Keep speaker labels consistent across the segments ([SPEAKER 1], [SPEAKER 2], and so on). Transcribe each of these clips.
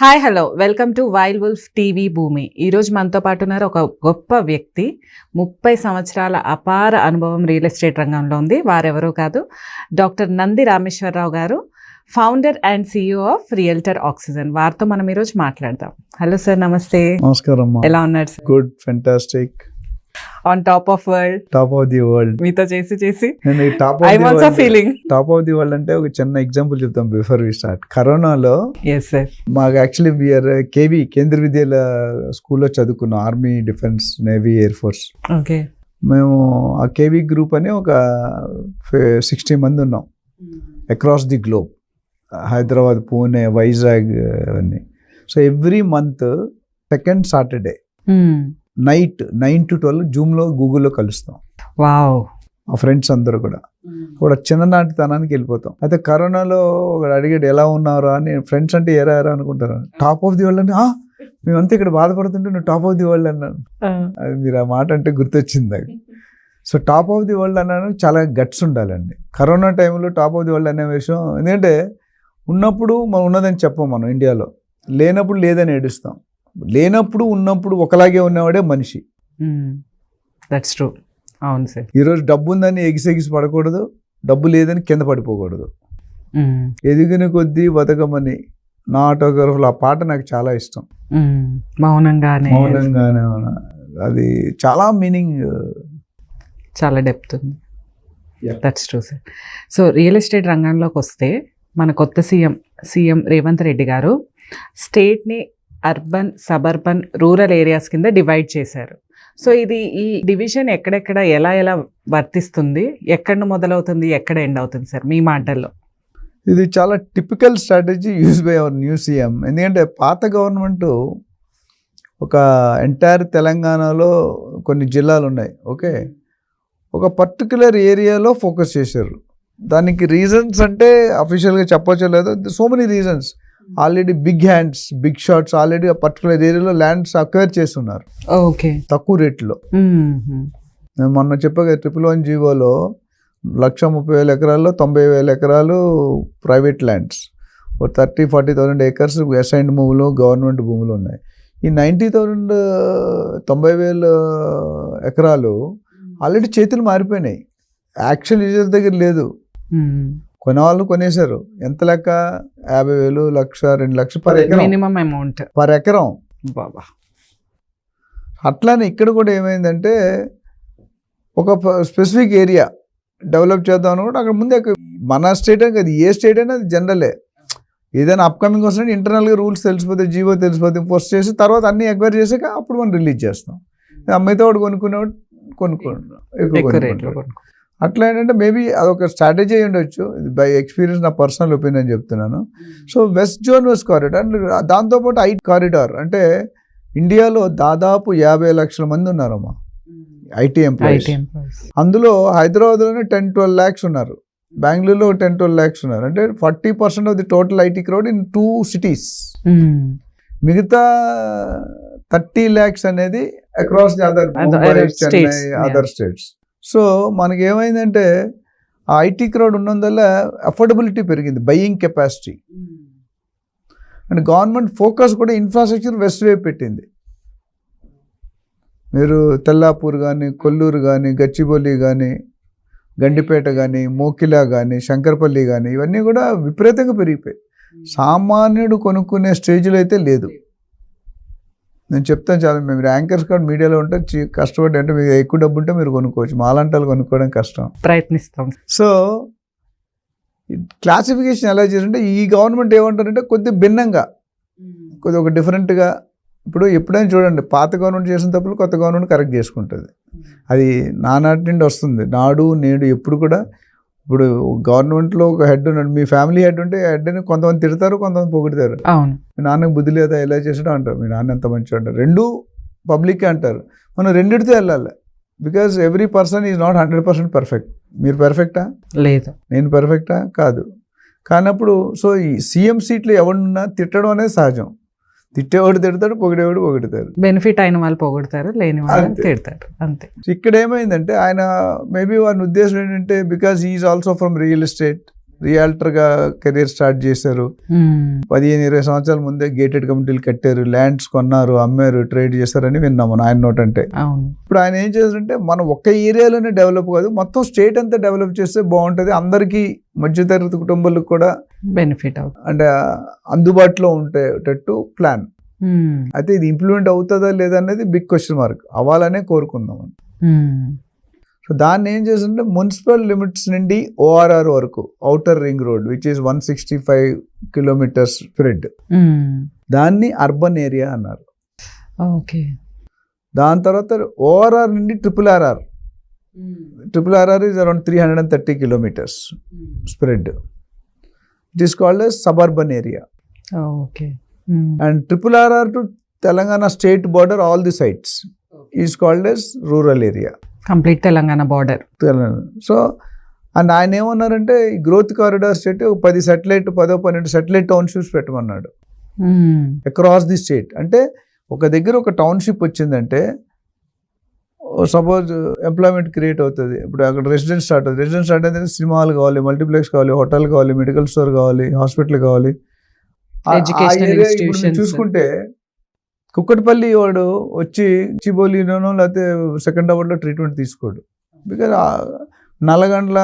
[SPEAKER 1] Hi hello. Welcome to wild wolf TV Bhoomi. ఈరోజు మనతో పాటు ఉన్నారు ఒక గొప్ప వ్యక్తి. ముప్పై సంవత్సరాల అపార అనుభవం రియల్ ఎస్టేట్ రంగంలో ఉంది. వారెవరో కాదు. డాక్టర్ నంది రామేశ్వరరావు గారు founder and CEO of realtor oxygen. వారితో మనం ఈరోజు మాట్లాడదాం. హలో సార్ నమస్తే.
[SPEAKER 2] నమస్కారం
[SPEAKER 1] ఎలా ఉన్నారు sir?
[SPEAKER 2] Good fantastic.
[SPEAKER 1] On top of world
[SPEAKER 2] top of the world
[SPEAKER 1] మీతో చేసి చేసి.
[SPEAKER 2] నేను top
[SPEAKER 1] I
[SPEAKER 2] of the
[SPEAKER 1] also
[SPEAKER 2] world
[SPEAKER 1] feeling
[SPEAKER 2] top of the world అంటే ఒక చిన్న ఎగ్జాంపుల్ చెప్తాం బిఫోర్ వి స్టార్ట్ కరోనాలో
[SPEAKER 1] ఎస్ సార్
[SPEAKER 2] మాకు actually we are KV Kendra Vidyala స్కూల్లో చదువుకున్నాం army defence navy air force
[SPEAKER 1] okay
[SPEAKER 2] మేము ఆ కేవీ గ్రూప్ అని ఒక సిక్స్టీ మంది ఉన్నాం. Across the globe Hyderabad Pune Vizag అవన్నీ. So every month second Saturday. Night nine to twelve జూమ్లో గూగుల్లో కలుస్తాం.
[SPEAKER 1] వావ్.
[SPEAKER 2] మా ఫ్రెండ్స్ అందరూ కూడా. కూడా చిన్ననాటితనానికి వెళ్ళిపోతాం. అయితే కరోనాలో ఒకడు అడిగాడు ఎలా ఉన్నారా అని ఫ్రెండ్స్ అంటే ఎరా ఎరా అనుకుంటారు. టాప్ ఆఫ్ ది వరల్డ్ అని "ఆ, మేమంతా ఇక్కడ బాధపడుతుంటే నువ్వు టాప్ ఆఫ్ ది వరల్డ్ అన్నాను అది మీరు ఆ మాట అంటే గుర్తొచ్చింది నాకు. So top of the world అన్నాను. చాలా గట్స్ ఉండాలండి. కరోనా టైంలో టాప్ ఆఫ్ ది వరల్డ్ అనే విషయం. ఎందుకంటే ఉన్నప్పుడు మనం ఉన్నదని చెప్పం మనం ఇండియాలో. లేనప్పుడు లేదని ఏడుస్తాం. లేనప్పుడు ఉన్నప్పుడు ఒకలాగే ఉన్నవాడే మనిషి.
[SPEAKER 1] దట్స్ ట్రూ అవును సార్.
[SPEAKER 2] ఈరోజు డబ్బు ఉందని ఎగిసి ఎగిసి పడకూడదు డబ్బు లేదని కింద పడిపోకూడదు. ఎదిగిన కొద్దీ బతకమని నా ఆటోగ్రాఫ్లో ఆ పాట నాకు చాలా ఇష్టం.
[SPEAKER 1] మౌనంగానే.
[SPEAKER 2] మౌనంగానే ఉన్న. అది చాలా మీనింగ్.
[SPEAKER 1] చాలా డెప్త్ ఉంది. That's true sir so real estate రంగంలోకి వస్తే మన కొత్త సీఎం సీఎం రేవంత్ రెడ్డి గారు స్టేట్ని అర్బన్ సబర్బన్ రూరల్ ఏరియాస్ కింద డివైడ్ చేశారు. సో ఇది ఈ డివిజన్ ఎక్కడెక్కడ ఎలా ఎలా వర్తిస్తుంది ఎక్కడ మొదలవుతుంది ఎక్కడ ఎండ్ అవుతుంది సార్ మీ మాటల్లో?
[SPEAKER 2] ఇది చాలా typical strategy use by our new CM. ఎందుకంటే పాత గవర్నమెంట్ ఒక ఎంటైర్ తెలంగాణలో కొన్ని జిల్లాలు ఉన్నాయి ఓకే? ఒక పర్టికులర్ ఏరియాలో ఫోకస్ చేశారు. దానికి రీజన్స్ అంటే అఫీషియల్గా చెప్పచ్చో లేదో so many reasons already big hands big shots already ఆ పర్టికులర్ ఏరియాలో ల్యాండ్స్ అక్వైర్ చేస్తున్నారు.
[SPEAKER 1] ఓకే.
[SPEAKER 2] తక్కువ రేట్లో. నేను మొన్న చెప్పగా ట్రిపుల్ వన్ జీవోలో లక్ష ముప్పై వేల ఎకరాల్లో తొంభై వేల ఎకరాలు ప్రైవేట్ ల్యాండ్స్. ఒక thirty forty thousand acres assigned భూములు గవర్నమెంట్ భూములు ఉన్నాయి. ఈ నైంటీ థౌసండ్ తొంభై వేల ఎకరాలు ఆల్రెడీ చేతులు మారిపోయినాయి. యాక్చువల్ యూజర్ దగ్గర లేదు. కొనేవాళ్ళు కొనేశారు. ఎంత లెక్క? యాభై వేలు లక్ష రెండు లక్షలు పర్ ఎకరం.
[SPEAKER 1] Minimum amount.
[SPEAKER 2] పర్ ఎకరం.
[SPEAKER 1] బాబా.
[SPEAKER 2] అట్లానే ఇక్కడ కూడా ఏమైందంటే ఒక స్పెసిఫిక్ ఏరియా డెవలప్ చేద్దాం అనుకుంటే అక్కడ ముందే మన స్టేట్ అని కాదు ఏ స్టేట్ అయినా అది జనరలే. ఏదైనా అప్కమింగ్ వస్తుంటే ఇంటర్నల్గా రూల్స్ తెలిసిపోతే జీవో తెలిసిపోతే ఫస్ట్ చేసి తర్వాత అన్ని ఎక్వైర్ చేసాక అప్పుడు మనం రిలీజ్ చేస్తాం. అమ్మాయితో వాడు కొనుక్కునేవాడు కొనుక్కోండి. ఎక్కువ అట్లా ఏంటంటే మేబీ అదొక స్ట్రాటజీ అయి ఉండొచ్చు. ఇది బై ఎక్స్పీరియన్స్ నా పర్సనల్ ఒపీనియన్ చెప్తున్నాను. So west zone west corridor and దాంతోపాటు ఐట్ కారిడార్ అంటే ఇండియాలో దాదాపు యాభై లక్షల మంది ఉన్నారమ్మా. ఐటీ ఎంప్లాయీస్
[SPEAKER 1] ఐటీ ఎంప్లాయీస్
[SPEAKER 2] అందులో హైదరాబాద్లోనే టెన్ ట్వెల్వ్ ల్యాక్స్ ఉన్నారు. బెంగళూరులో టెన్ ట్వెల్వ్ ల్యాక్స్ ఉన్నారు. అంటే forty percent of the total IT crowd in two cities మిగతా థర్టీ ల్యాక్స్ అనేది across the other Chennai. Other states so మనకి ఏమైందంటే ఆ ఐటీ క్రౌడ్ ఉన్నందువల్ల అఫోర్డబిలిటీ పెరిగింది buying capacity. And government focus కూడా ఇన్ఫ్రాస్ట్రక్చర్ వెస్ట్ వైపు పెట్టింది. మీరు తెల్లాపూర్ కానీ కొల్లూరు కానీ గచ్చిబౌలి కానీ గండిపేట కానీ మోకిలా కానీ శంకరపల్లి కానీ ఇవన్నీ కూడా విపరీతంగా పెరిగిపోయాయి. సామాన్యుడు కొనుక్కునే స్టేజ్లో అయితే లేదు. నేను చెప్తాను చాలా మేము ర్యాంకర్స్ కార్డ్ మీడియాలో ఉంటే కష్టపడి అంటే మీకు ఎక్కువ డబ్బు ఉంటే మీరు కొనుక్కోవచ్చు. మాలాంటి వాళ్ళు కొనుక్కోవడం కష్టం.
[SPEAKER 1] ప్రయత్నిస్తాం.
[SPEAKER 2] సో క్లాసిఫికేషన్ ఎలా చేస్తుంటే ఈ గవర్నమెంట్ ఏమంటారంటే కొద్ది భిన్నంగా కొద్ది ఒక డిఫరెంట్గా ఇప్పుడు ఎప్పుడైనా చూడండి పాత గవర్నమెంట్ చేసిన తప్పులు కొత్త గవర్నమెంట్ కరెక్ట్ చేసుకుంటుంది. అది నానాటి నుండి వస్తుంది. నాడు నేడు ఎప్పుడు కూడా ఇప్పుడు గవర్నమెంట్లో ఒక హెడ్ ఉన్నాడు. మీ ఫ్యామిలీ హెడ్ ఉంటే హెడ్ని కొంతమంది తిడతారు కొంతమంది పొగుడతారు.
[SPEAKER 1] అవును.
[SPEAKER 2] మీ నాన్నకు బుద్ధి లేదా ఎలా చేసాడో అంటారు. మీ నాన్న ఎంత మంచిగా అంటారు. రెండు పబ్లిక్ అంటారు. మనం రెండిటితో వెళ్ళాలి. Because every person is not hundred percent perfect. మీరు పర్ఫెక్టా?
[SPEAKER 1] లేదు.
[SPEAKER 2] నేను పర్ఫెక్టా? కాదు. కానప్పుడు సో ఈ సీఎం సీట్లో ఎవడున్నా తిట్టడం అనేది సహజం. తిట్టేవాడు తిడతాడు పొగిడేవాడు పొగిడతారు
[SPEAKER 1] బెనిఫిట్ అయిన వాళ్ళు పోగొడతారు లేని వాళ్ళు. తిడతారు అంతే
[SPEAKER 2] ఇక్కడ ఏమైందంటే ఆయన మేబీ వారి ఉద్దేశం ఏంటంటే because is also from real estate రియాల్టర్గా career start చేశారు. పదిహేను ఇరవై సంవత్సరాల ముందే గేటెడ్ కమిటీలు కట్టారు. ల్యాండ్స్ కొన్నారు అమ్మారు ట్రేడ్ చేశారని విన్నాం మనం ఆయన నోట్ అంటే ఇప్పుడు ఆయన ఏం చేశారంటే మనం ఒక్క ఏరియాలోనే డెవలప్ కాదు మొత్తం స్టేట్ అంతా డెవలప్ చేస్తే బాగుంటుంది. అందరికీ మధ్యతరగతి కుటుంబాలకు కూడా
[SPEAKER 1] బెనిఫిట్ అవుతుంది.
[SPEAKER 2] అంటే అందుబాటులో ఉండేటట్టు ప్లాన్. అయితే ఇది ఇంప్లిమెంట్ అవుతుందా లేదా అనేది బిగ్ క్వశ్చన్ మార్క్. అవ్వాలనే కోరుకుందాం. సో దాన్ని ఏం చేస్తుంటే మున్సిపల్ లిమిట్స్ నుండి ఓఆర్ఆర్ వరకు outer ring road which is one sixty five kilometres spread. దాన్ని అర్బన్ ఏరియా అన్నారు.
[SPEAKER 1] ఓకే
[SPEAKER 2] దాని తర్వాత ఓఆర్ఆర్ నుండి triple RR triple RR is around three hundred and thirty kilometres spread it is called suburban area
[SPEAKER 1] okay.
[SPEAKER 2] And triple RR to Telangana state border all the sites is called as rural area
[SPEAKER 1] complete Telangana border.
[SPEAKER 2] Telangana. So and ఆయన ఏమన్నారంటే ఈ growth corridor state ఒక పది satellite పదో పన్నెండు satellite townships పెట్టమన్నాడు. Across the state అంటే ఒక దగ్గర ఒక టౌన్షిప్ వచ్చిందంటే సపోజ్ ఎంప్లాయ్మెంట్ క్రియేట్ అవుతుంది. ఇప్పుడు అక్కడ రెసిడెన్స్ స్టార్ట్ అవుతుంది. రెసిడెన్స్ స్టార్ట్ అయితే సినిమా హాల్ కావాలి మల్టీప్లెక్స్ కావాలి హోటల్ కావాలి మెడికల్ స్టోర్ కావాలి హాస్పిటల్ కావాలి. చూసుకుంటే కుక్కటిపల్లి వాడు వచ్చి చిబోలిలోనో లేకపోతే సెకండ్ అవర్లో ట్రీట్మెంట్ తీసుకోడు. బికాజ్ నల్లగండ్ల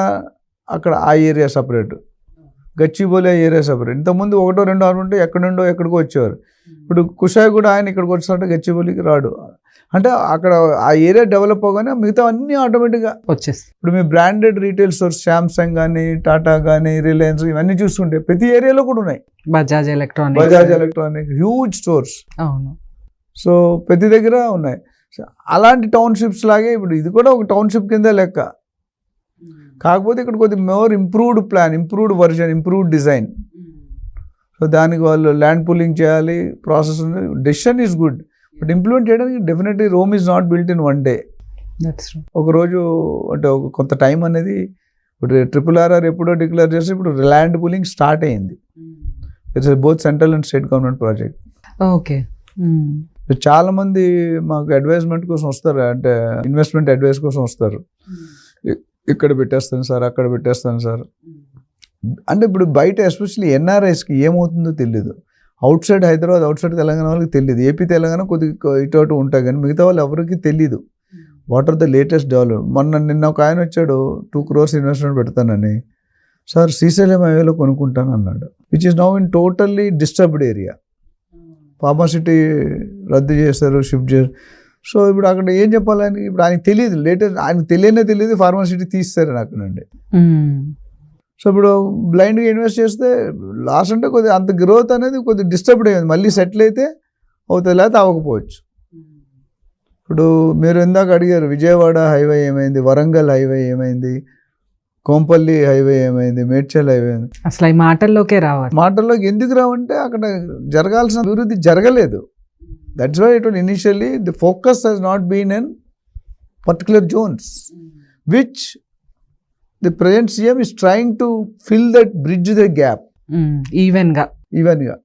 [SPEAKER 2] అక్కడ ఆ ఏరియా సపరేట్ గచ్చిబౌలి ఆ ఏరియా సపరేట్ ఇంతకుముందు ఒకటో రెండో ఆరు ఉంటే ఎక్కడి నుండో ఎక్కడికో వచ్చేవారు. ఇప్పుడు కుషాయి కూడా ఆయన ఇక్కడికి వచ్చినట్టు గచ్చిబౌలికి రాడు. అంటే అక్కడ ఆ ఏరియా డెవలప్ అవగానే మిగతా అన్నీ ఆటోమేటిక్గా
[SPEAKER 1] వచ్చేసి
[SPEAKER 2] ఇప్పుడు మీ బ్రాండెడ్ రీటైల్ స్టోర్స్ శాంసంగ్ కానీ టాటా కానీ రిలయన్స్ ఇవన్నీ చూస్తుంటే ప్రతి ఏరియాలో కూడా ఉన్నాయి.
[SPEAKER 1] Bajaj electronics
[SPEAKER 2] Bajaj electronic huge stores
[SPEAKER 1] అవును.
[SPEAKER 2] సో ప్రతి దగ్గర ఉన్నాయి. అలాంటి టౌన్షిప్స్ లాగే ఇప్పుడు ఇది కూడా ఒక టౌన్షిప్ కింద లెక్క. కాకపోతే ఇక్కడ కొద్ది more improved plan improved version improved design. So దానికి వాళ్ళు ల్యాండ్ పుల్లింగ్ చేయాలి ప్రాసెస్ ఉంది. Decision is good. But implement చేయడానికి definitely Rome is not built in one day.
[SPEAKER 1] That's
[SPEAKER 2] ఒక రోజు అంటే ఒక కొంత టైం అనేది ఇప్పుడు ట్రిపుల్ ఆర్ఆర్ ఎప్పుడో డిక్లేర్ చేస్తే ఇప్పుడు ల్యాండ్ పుల్లింగ్ స్టార్ట్ అయ్యింది it's both central and state government project
[SPEAKER 1] okay
[SPEAKER 2] చాలా మంది మాకు అడ్వైజ్మెంట్ కోసం వస్తారు అంటే ఇన్వెస్ట్మెంట్ అడ్వైస్ కోసం వస్తారు. ఇ- ఇక్కడ పెట్టేస్తాను సార్ అక్కడ పెట్టేస్తాను సార్. అంటే ఇప్పుడు బయట ఎస్పెషల్లీ ఎన్ఆర్ఐస్కి ఏమవుతుందో తెలియదు outside Hyderabad outside Telangana వాళ్ళకి తెలియదు ఏపీ తెలంగాణ కొద్దిగా ఇటు అటు ఉంటాయి కానీ మిగతా వాళ్ళు ఎవరికి తెలియదు what are the latest develop మొన్న నిన్న ఒక ఆయన వచ్చాడు టూ క్రోర్స్ ఇన్వెస్ట్మెంట్ పెడతానని. సార్ శ్రీశైలం హైవేలో కొనుక్కుంటాను అన్నాడు. Which is now in totally disturbed area pharma city రద్దు చేశారు షిఫ్ట్ చేశారు. సో ఇప్పుడు అక్కడ ఏం చెప్పాలని? ఇప్పుడు ఆయనకి తెలియదు. లేటెస్ట్ ఆయనకు తెలియనే తెలియదు ఫార్మాసిటీ తీస్తారు అక్కడ నుండి. సో ఇప్పుడు బ్లైండ్గా ఇన్వెస్ట్ చేస్తే లాస్ అంటే కొద్దిగా అంత గ్రోత్ అనేది కొద్దిగా డిస్టర్బ్డ్ అయ్యింది. మళ్ళీ సెటిల్ అయితే అవుతుంది లేకపోతే అవ్వకపోవచ్చు. ఇప్పుడు మీరు ఇందాక అడిగారు విజయవాడ హైవే ఏమైంది వరంగల్ హైవే ఏమైంది? కోంపల్లి హైవే ఏమైంది? మేడ్చల్ హైవే
[SPEAKER 1] అసలు ఈ మాటల్లోకే రావాలి.
[SPEAKER 2] మాటల్లోకి ఎందుకు రావంటే అక్కడ జరగాల్సిన అభివృద్ధి జరగలేదు. That's why it initially the focus has not been in particular zones which the present CM is trying to fill that bridge the gap
[SPEAKER 1] ఈవెన్గా.
[SPEAKER 2] ఈవెన్గా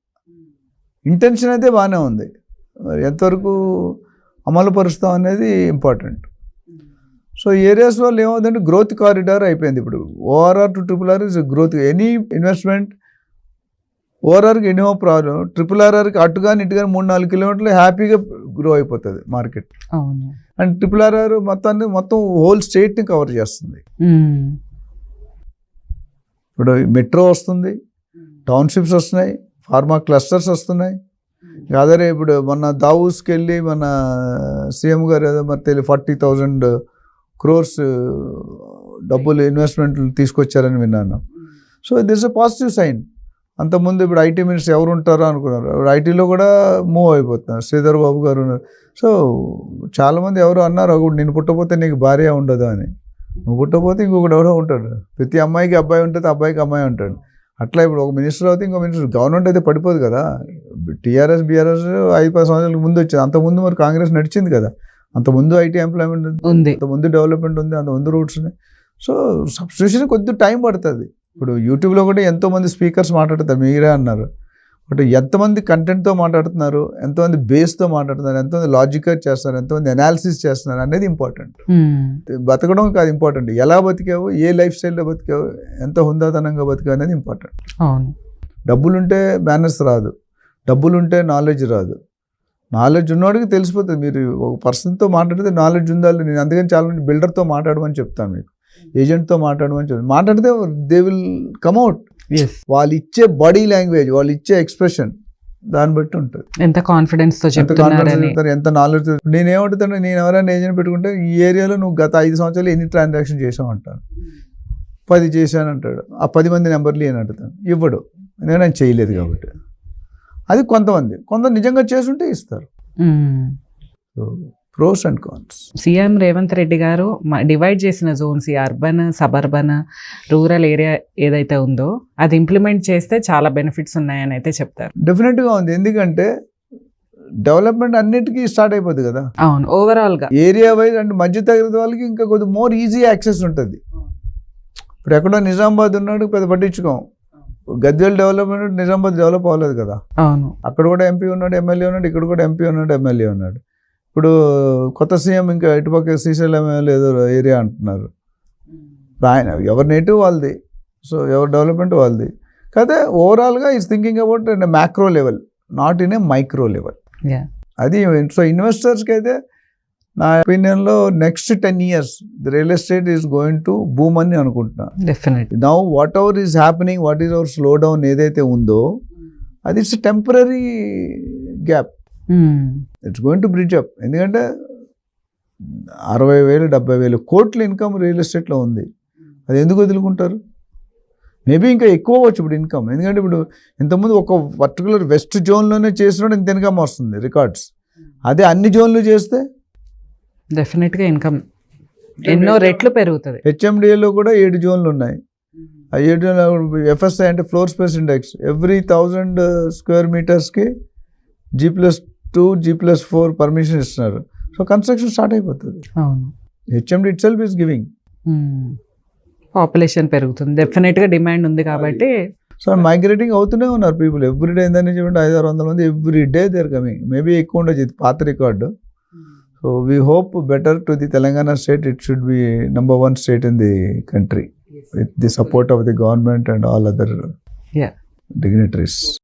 [SPEAKER 2] ఇంటెన్షన్ అయితే బాగానే ఉంది. ఎంతవరకు అమలు పరుస్తాం అనేది ఇంపార్టెంట్ సో ఏరియాస్ వల్ల ఏమవుతుందంటే గ్రోత్ కారిడార్ అయిపోయింది ఇప్పుడు. ORR to triple R is growth any investment ఓఆర్ఆర్కి ఎన్నో ప్రాబ్లం ట్రిపుల్ ఆర్ఆర్కి అటు కానీ ఇటు కానీ మూడు నాలుగు కిలోమీటర్లు హ్యాపీగా గ్రో అయిపోతుంది మార్కెట్ అండ్ ట్రిపుల్ ఆర్ఆర్ మొత్తాన్ని మొత్తం హోల్ స్టేట్ని కవర్ చేస్తుంది.
[SPEAKER 1] మ్మ్.
[SPEAKER 2] ఇప్పుడు మెట్రో వస్తుంది టౌన్షిప్స్ వస్తున్నాయి ఫార్మా క్లస్టర్స్ వస్తున్నాయి. అదే ఇప్పుడు మొన్న దావూస్కి వెళ్ళి మన సీఎం గారు ఏదో మరి తెలియ ఫార్టీ థౌజండ్ క్రోర్స్ డబ్బులు ఇన్వెస్ట్మెంట్లు తీసుకొచ్చారని విన్నాను. So this a positive sign అంతకుముందు ఇప్పుడు ఐటీ మినిస్టర్ ఎవరు ఉంటారో అనుకున్నారు. ఇప్పుడు ఐటీలో కూడా మూవ్ అయిపోతున్నారు. శ్రీధర్ బాబు గారు ఉన్నారు. సో చాలామంది ఎవరు అన్నారు ఒకడు నేను పుట్టపోతే నీకు భార్య ఉండదు అని. నువ్వు పుట్టపోతే ఇంకొకటి ఎవరో ఉంటాడు. ప్రతి అమ్మాయికి అబ్బాయి ఉంటుంది అబ్బాయికి అమ్మాయి ఉంటాడు. అట్లా ఇప్పుడు ఒక మినిస్టర్ అవుతే ఇంకో మినిస్టర్. గవర్నమెంట్ అయితే పడిపోదు కదా. టీఆర్ఎస్ బీఆర్ఎస్ ఐదు పది సంవత్సరాలకు ముందు వచ్చింది. అంత ముందు మరి కాంగ్రెస్ నడిచింది కదా. అంత ముందు ఐటీ ఎంప్లాయ్మెంట్ ఉంది అంత ముందు డెవలప్మెంట్ ఉంది అంత ముందు రూట్స్ ఉన్నాయి. సో సబ్స్టిట్యూషన్ కొద్ది టైం పడుతుంది. ఇప్పుడు యూట్యూబ్లో కూడా ఎంతో మంది స్పీకర్స్ మాట్లాడతారు మీరే అన్నారు. బట్ ఎంతమంది కంటెంట్తో మాట్లాడుతున్నారు ఎంతమంది బేస్తో మాట్లాడుతున్నారు ఎంతమంది లాజిక్గా చేస్తున్నారు ఎంతమంది అనాలిసిస్ చేస్తున్నారు అనేది ఇంపార్టెంట్
[SPEAKER 1] మ్మ్.
[SPEAKER 2] బతకడం కాదు ఇంపార్టెంట్ ఎలా బతికావు ఏ లైఫ్ స్టైల్లో బతికావు ఎంత హుందాతనంగా బతికావు అనేది ఇంపార్టెంట్
[SPEAKER 1] అవును.
[SPEAKER 2] డబ్బులుంటే బ్యానర్స్ రాదు. డబ్బులుంటే నాలెడ్జ్ రాదు. నాలెడ్జ్ ఉన్నవాడికి తెలిసిపోతుంది. మీరు ఒక పర్సన్తో మాట్లాడితే నాలెడ్జ్ ఉండాలి నేను అందుకని చాలా మంది బిల్డర్తో మాట్లాడమని చెప్తాను మీకు. ఏజెంట్తో మాట్లాడమని చెప్తాను. మాట్లాడితే దే విల్ కమ్అవుట్ వాళ్ళు ఇచ్చే బాడీ లాంగ్వేజ్ వాళ్ళు ఇచ్చే ఎక్స్ప్రెషన్ దాన్ని బట్టి ఉంటుంది.
[SPEAKER 1] ఎంత కాన్ఫిడెన్స్తో
[SPEAKER 2] ఎంత కాన్ఫిడెన్స్ ఎంత నాలెడ్జ్ నేను ఏమంటాను నేను ఎవరైనా ఏజెంట్ పెట్టుకుంటే ఈ ఏరియాలో నువ్వు గత ఐదు సంవత్సరాలు ఎన్ని ట్రాన్సాక్షన్ చేసావు అంటాను పది చేశాను అంటాడు ఆ పది మంది నెంబర్లు అని అడుగుతాను ఇవ్వడు. నేను నేను చేయలేదు కాబట్టి. అది కొంతమంది. కొంత నిజంగా చేసుంటే ఇస్తారు. Pros and cons
[SPEAKER 1] CM Revanth Reddy గారు డివైడ్ చేసిన జోన్స్ ఈ అర్బన్ సబర్బన్ రూరల్ ఏరియా ఏదైతే ఉందో అది ఇంప్లిమెంట్ చేస్తే చాలా బెనిఫిట్స్ ఉన్నాయని అయితే చెప్తారు.
[SPEAKER 2] డెఫినెట్గా ఉంది. ఎందుకంటే డెవలప్మెంట్ అన్నిటికీ స్టార్ట్ అయిపోద్ది కదా.
[SPEAKER 1] అవును. ఓవరాల్గా.
[SPEAKER 2] ఏరియా వైజ్ అండ్ మధ్య తరగతి వాళ్ళకి ఇంకా కొద్దిగా మోర్ ఈజీ యాక్సెస్ ఉంటుంది. ఇప్పుడు ఎక్కడో నిజామాబాద్ ఉన్నాడు పెద్ద పట్టించుకోం. గద్వేల్ డెవలప్మెంట్ నిజామాబాద్ డెవలప్ అవ్వలేదు కదా.
[SPEAKER 1] అవును.
[SPEAKER 2] అక్కడ కూడా ఎంపీ ఉన్నాడు ఎమ్మెల్యే ఉన్నాడు ఇక్కడ కూడా ఎంపీ ఉన్నాడు ఎమ్మెల్యే ఉన్నాడు. ఇప్పుడు కొత్త సీఎం ఇంకా ఇటుపక్క శ్రీశైలం ఏదో ఏరియా అంటున్నారు. ఆయన ఎవరి నేటివ్ వాళ్ళది. సో ఎవరి డెవలప్మెంట్ వాళ్ళది. కాకపోతే ఓవరాల్గా is thinking about macro level not in a micro level. అది సో ఇన్వెస్టర్స్కి అయితే నా ఒపీనియన్లో next ten years the real estate is going to boom అని అనుకుంటున్నా.
[SPEAKER 1] Definite
[SPEAKER 2] now whatever is happening what is our slow down ఏదైతే ఉందో అది it's temporary gap it's going to bridge up ఎందుకంటే అరవై వేలు డెబ్బై వేలు కోట్ల ఇన్కమ్ రియల్ ఎస్టేట్లో ఉంది. అది ఎందుకు వదులుకుంటారు? మేబీ ఇంకా ఎక్కువ అవ్వచ్చు ఇప్పుడు ఇన్కమ్ ఎందుకంటే ఇప్పుడు ఇంతకుముందు ఒక పర్టికులర్ వెస్ట్ జోన్లోనే చేసినప్పుడు ఇంత ఇన్కమ్ వస్తుంది రికార్డ్స్ అదే అన్ని జోన్లు చేస్తే
[SPEAKER 1] డెఫినెట్గా ఇన్కమ్ ఎన్నో రెట్లు పెరుగుతుంది.
[SPEAKER 2] హెచ్ఎండిఏలో కూడా ఏడు జోన్లు ఉన్నాయి. ఆ ఏడు ఎఫ్ఎస్ఐ అంటే floor space index every thousand square మీటర్స్కి G plus two G plus four permission ఇస్తున్నారు. సో కన్స్ట్రక్షన్ స్టార్ట్ అయిపోతుంది.
[SPEAKER 1] అవును.
[SPEAKER 2] HMDA itself is giving
[SPEAKER 1] population పెరుగుతుంది. డెఫినెట్గా డిమాండ్ ఉంది కాబట్టి
[SPEAKER 2] సో మైగ్రేటింగ్ అవుతూనే ఉన్నారు పీపుల్ ఎవ్రీ డే నుంచి ఐదు ఆరు వందల మంది every day there coming maybe ఎక్కువ ఉండొచ్చు. ఇది పాత record So we hope better to the Telangana state. It should be number one state in the country yes. with the support of the government and all other
[SPEAKER 1] yeah.
[SPEAKER 2] dignitaries.